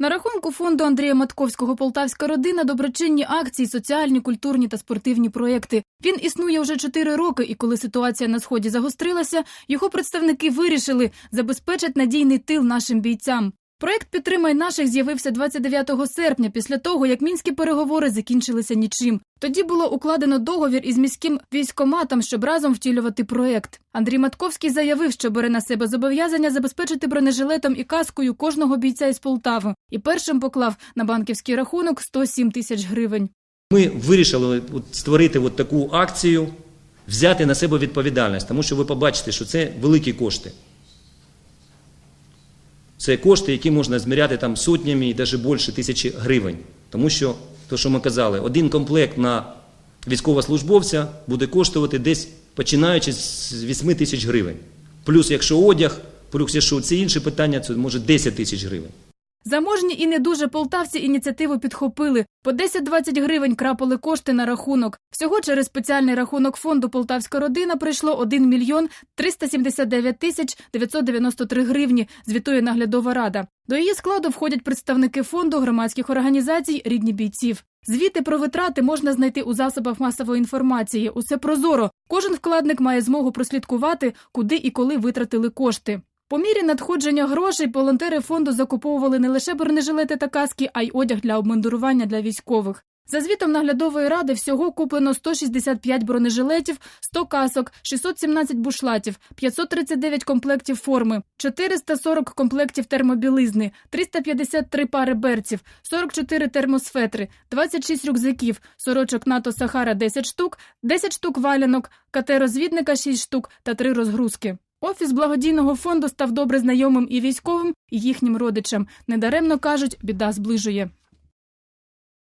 На рахунку фонду Андрія Матковського Полтавська родина доброчинні акції, соціальні, культурні та спортивні проекти. Він існує вже чотири роки, і коли ситуація на сході загострилася, його представники вирішили забезпечити надійний тил нашим бійцям. Проект «Підтримай наших» з'явився 29 серпня після того, як мінські переговори закінчилися нічим. Тоді було укладено договір із міським військоматом, щоб разом втілювати проект. Андрій Матковський заявив, що бере на себе зобов'язання забезпечити бронежилетом і каскою кожного бійця із Полтави, і першим поклав на банківський рахунок 107 тисяч гривень. Ми вирішили створити от таку акцію, взяти на себе відповідальність, тому що ви побачите, що це великі кошти. Це кошти, які можна зміряти там сотнями і навіть більше тисячі гривень. Тому що, то, що ми казали, один комплект на військовослужбовця буде коштувати десь починаючи з 8 тисяч гривень. Плюс, якщо одяг, плюс, якщо ці інші питання, це може 10 тисяч гривень. Заможні і не дуже полтавці ініціативу підхопили. По 10-20 гривень крапали кошти на рахунок. Всього через спеціальний рахунок фонду «Полтавська родина» прийшло 1 мільйон 379 тисяч 993 гривні, звітує наглядова рада. До її складу входять представники фонду, громадських організацій, рідні бійців. Звіти про витрати можна знайти у засобах масової інформації. Усе прозоро. Кожен вкладник має змогу прослідкувати, куди і коли витратили кошти. По мірі надходження грошей волонтери фонду закуповували не лише бронежилети та каски, а й одяг для обмундирування для військових. За звітом наглядової ради всього куплено 165 бронежилетів, 100 касок, 617 бушлатів, 539 комплектів форми, 440 комплектів термобілизни, 353 пари берців, 44 термосфетри, 26 рюкзаків, сорочок НАТО Сахара 10 штук, 10 штук валянок, КТ-розвідника 6 штук та 3 розгрузки. Офіс благодійного фонду став добре знайомим і військовим, і їхнім родичам. Недаремно кажуть, біда зближує.